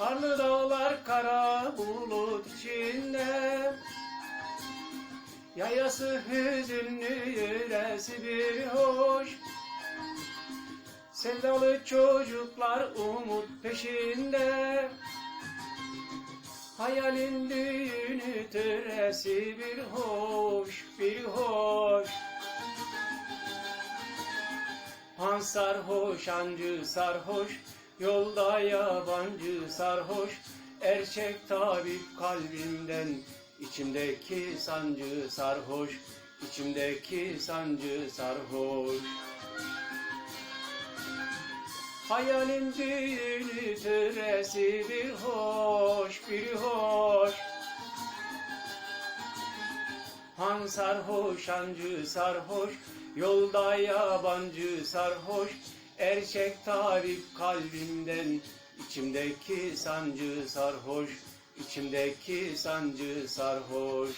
Karlı dağlar kara bulut içinde. Yayası hüzünlü yöresi bir hoş. Sevdalı çocuklar umut peşinde. Hayalin düğünü töresi bir hoş, bir hoş. Han sarhoş, ancı sarhoş Yolda yabancı sarhoş Erkek tabip kalbimden içimdeki sancı sarhoş içimdeki sancı sarhoş. Hayalin düğünü töresi bir hoş bir hoş. Han sarhoş ancı sarhoş Yolda yabancı sarhoş Erkek tabip kalbimden içimdeki sancı sarhoş içimdeki sancı sarhoş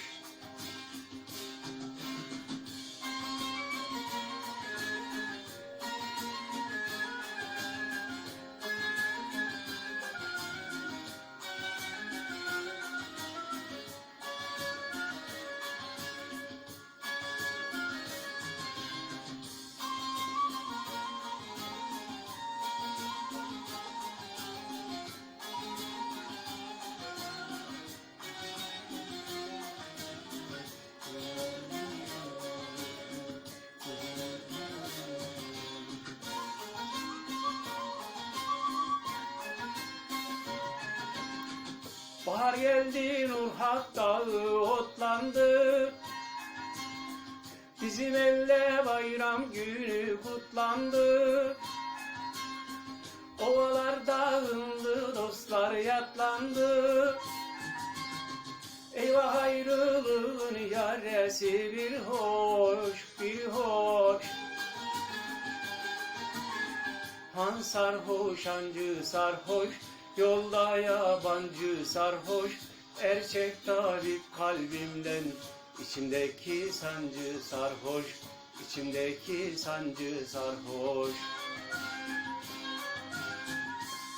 Bahar geldi Nurhak dağı otlandı. Bizim evde bayram günü kutlandı. Ovalar dağıldı dostlar yatlandı. Eyvah ayrılığın yaresi bir hoş bir hoş. Han sarhoş ancı sarhoş Yolda yabancı sarhoş Erkek tabip kalbimden. İçimdeki sancı sarhoş içimdeki sancı sarhoş.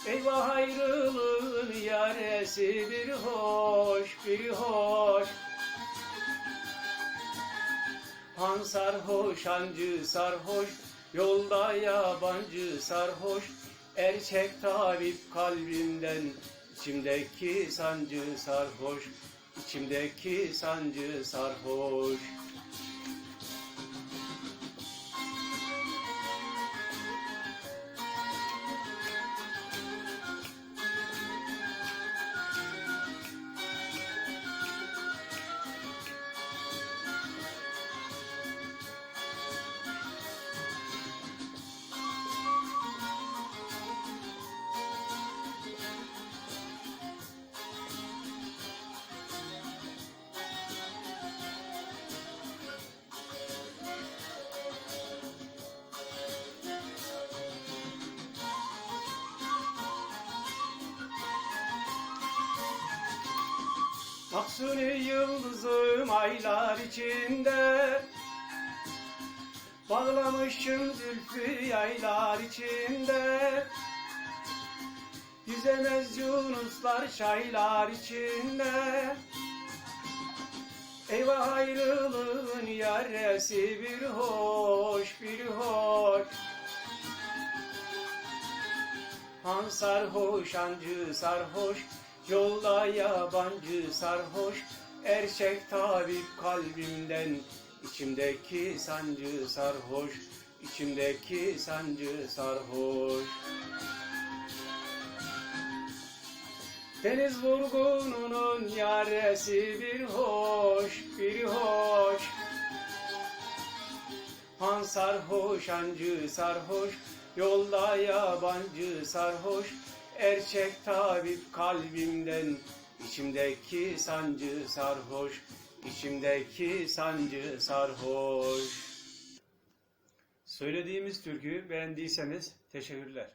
Eyvah ayrılığın yaresi bir hoş bir hoş. Han sarhoş ancı sarhoş Yolda yabancı sarhoş Erkek tabip kalbimden içimdeki sancı sarhoş içimdeki sancı sarhoş Mahsuni yıldızım aylar içinde. Bağlamışım zülfü yaylar içinde. Yüzemez yunuslar çaylar içinde. Eyvah ayrılığın yaresi bir hoş bir hoş. Han sarhoş ancı sarhoş Yolda yabancı sarhoş Erkek tabip kalbimden. İçimdeki sancı sarhoş içimdeki sancı sarhoş. Deniz vurgununun yaresi bir hoş bir hoş. Han sarhoş ancı sarhoş Yolda yabancı sarhoş Erkek tabip kalbimden içimdeki sancı sarhoş içimdeki sancı sarhoş Söylediğimiz türküyü beğendiyseniz teşekkürler.